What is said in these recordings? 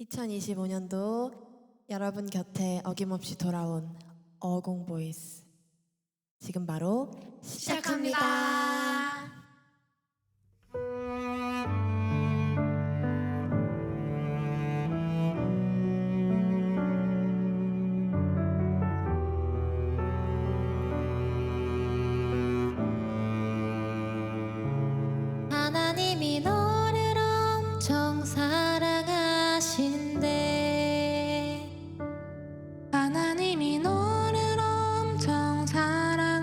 2025년도 여러분 곁에 어김없이 돌아온 어공 보이스 지금 바로 시작합니다. 하나님이 엄청 사랑하신대.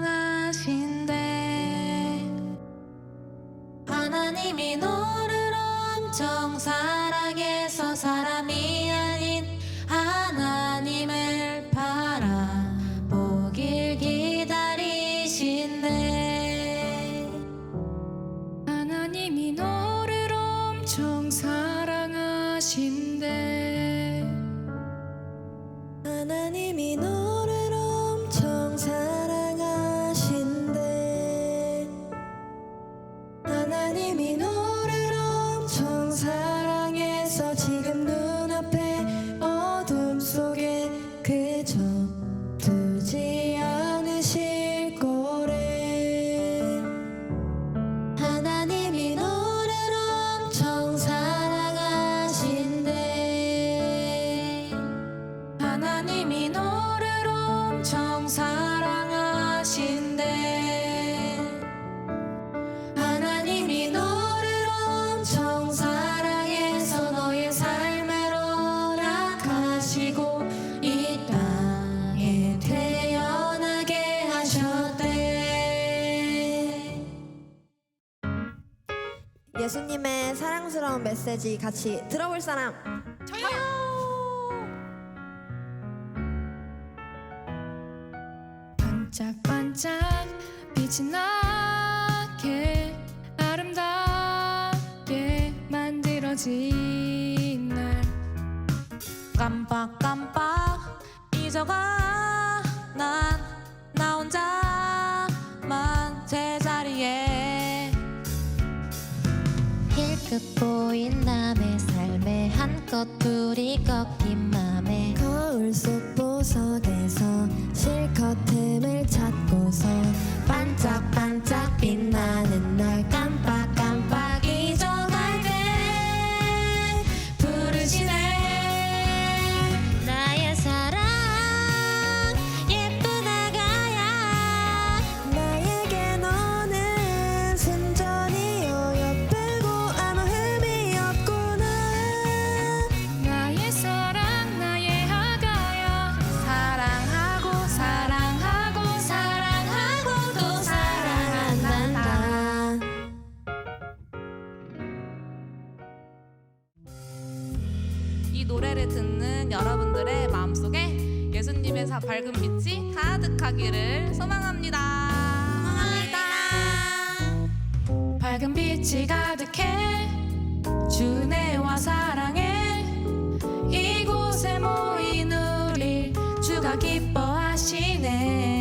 하나님이 너를 엄청 사랑해서 사람이 사랑해서 지금 눈앞에 어둠 속에 그저 두지 않으실 거래. 하나님이 너를 엄청 사랑하신대. 하나님이 너를 엄청 사랑 예수님의 사랑스러운 메시지 같이 들어볼 사람. 반짝반짝 빛이 나게 아름답게 만들어진 날. 깜빡깜빡 잊어가 힐끗 보인 남의 삶에 한껏 둘이 꺾인 맘에 거울 속 보석에서 실컷 틈을 찾고서 마음속에 예수님의 사- 밝은 빛이 가득하기를 소망합니다. 밝은 빛이 가득해 주네와 사랑해. 이곳에 모인 우리 주가 기뻐하시네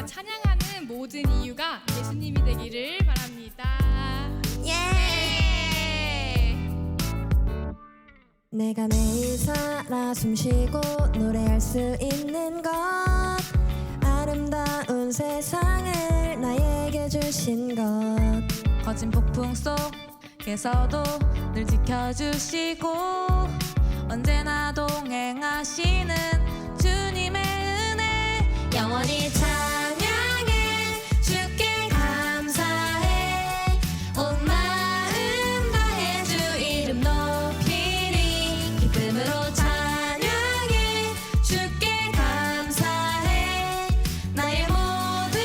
어, 찬양하는 모든 이유가 예수님이 되기를 바랍니다. 예! 네. 내가 매일 살아 숨쉬고 노래할 수 있는 것 아름다운 세상을 나에게 주신 것 거친 폭풍 속에서도 늘 지켜주시고 언제나 동행하시는 주님의 은혜 영원히 로 찬양해. 주께 감사해. 나의 모든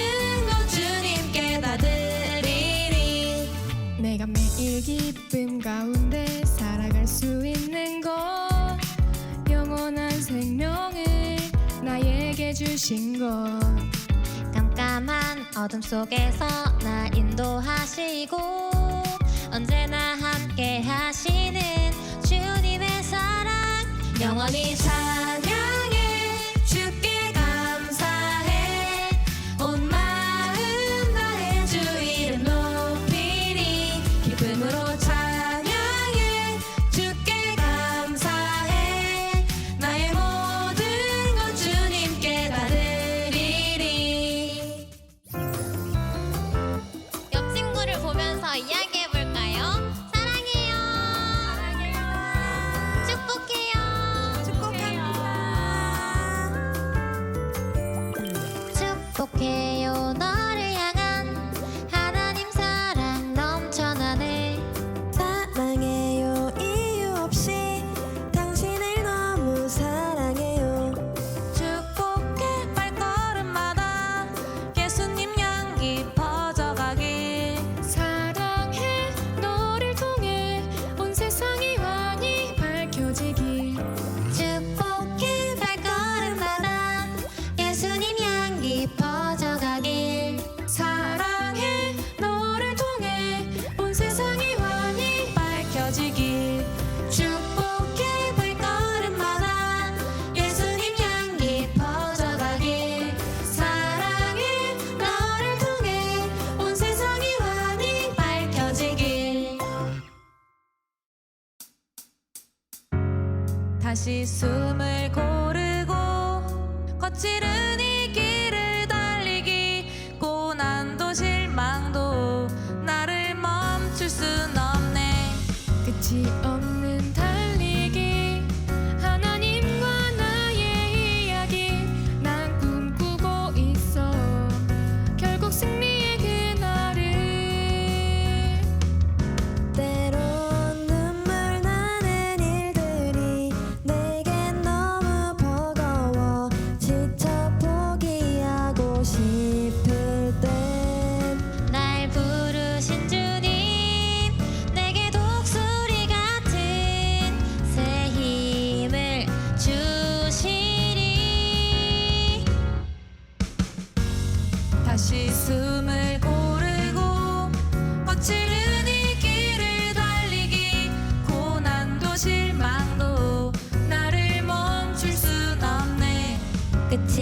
것 주님께 다 드리리. 내가 매일 기쁨 가운데 살아갈 수 있는 것. 영원한 생명을 나에게 주신 것. 깜깜한 어둠 속에서 나 인도하시고 언제나 함께 money's high.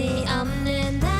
am the omnibus.